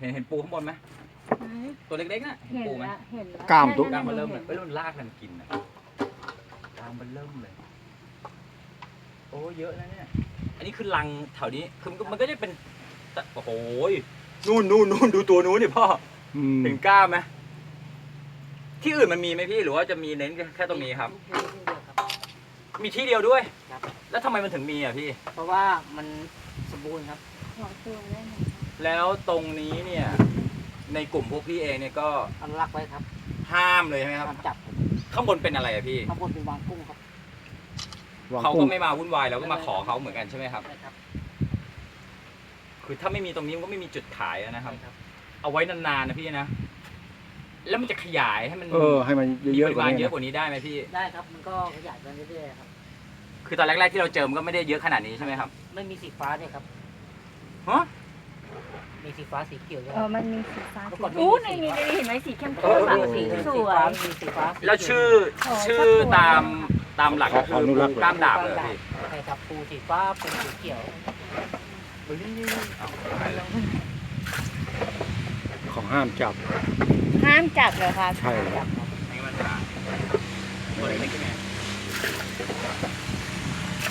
ห็นเห็นปูข้างบนไหมตัวเล็กๆน่ะเห็นเห็นปูไหมละเห็นละกล้ามตุ๊ก กลางมันเริ่มเลยเอ้ยมันลากกันกินนะกลางมันเริ่มเลย โอ้เยอะนะเนี่ย อันนี้คือรังแถวนี้คือมันก็มันก็จะเป็นแต่โอ้โหยนู่นนู่นนู่นดูตัวนู้นนี่พ่อ อืมเห็นกล้ามไหมที่อื่นมันมีไหมพี่หรือว่าจะมีเน้นแค่ตรงนี้ครับ มีที่เดียวด้วย ครับ แล้วทำไมมันถึงมีอะพี่ เพราะว่ามันสมบูรณ์ครับขอตัวได้ไหม แล้วตรงนี้เนี่ย ในกลุ่มพวกพี่เองเนี่ยก็อนุรักษ์ไว้ครับห้ามเลยใช่ไหมครับ ห้ามจับข้างบนเป็นอะไรอะพี่ ข้างบนเป็นวางกุ้งครับวางเขากุ้ก็งไม่มาวุ่นวายเราก็มาขอเขาเหมือนกันใช่ไหมครับ ใช่ครับคือถ้าไม่มีตรงนี้มันก็ไม่มีจุดขายอะนะครับ ใช่ครับเอาไว้นานๆนะพี่นะ แล้วมันจะขยายให้มันเออ ให้มันมีเยปอะๆริกว่ามาณนี้เยอะนะกว่านี้ได้ไหมพี่ ได้ครับ มันก็ขยายไปเรื่อยๆครับ คือตอนแรกๆที่เราเจอมันก็ไม่ได้เยอะขนาดนี้ใช่ไหมครับ ไม่มีสีฟ้าด้วยครับ ฮะ มีสีฟ้าสีเขียวด้วยเออมันมีสีฟ้าสีอู้ในนี้เห็นไหมสีเข้มข้นแบบสีสวยแล้วชื่อชื่อตามตามหลักก็คืออนุรักษ์กามดาบเลยเข่ใช่ครับปูสีฟ้าเป็นสีเขียวของห้ามจับ ห้ามจับเหรอคะใช่ครับเลย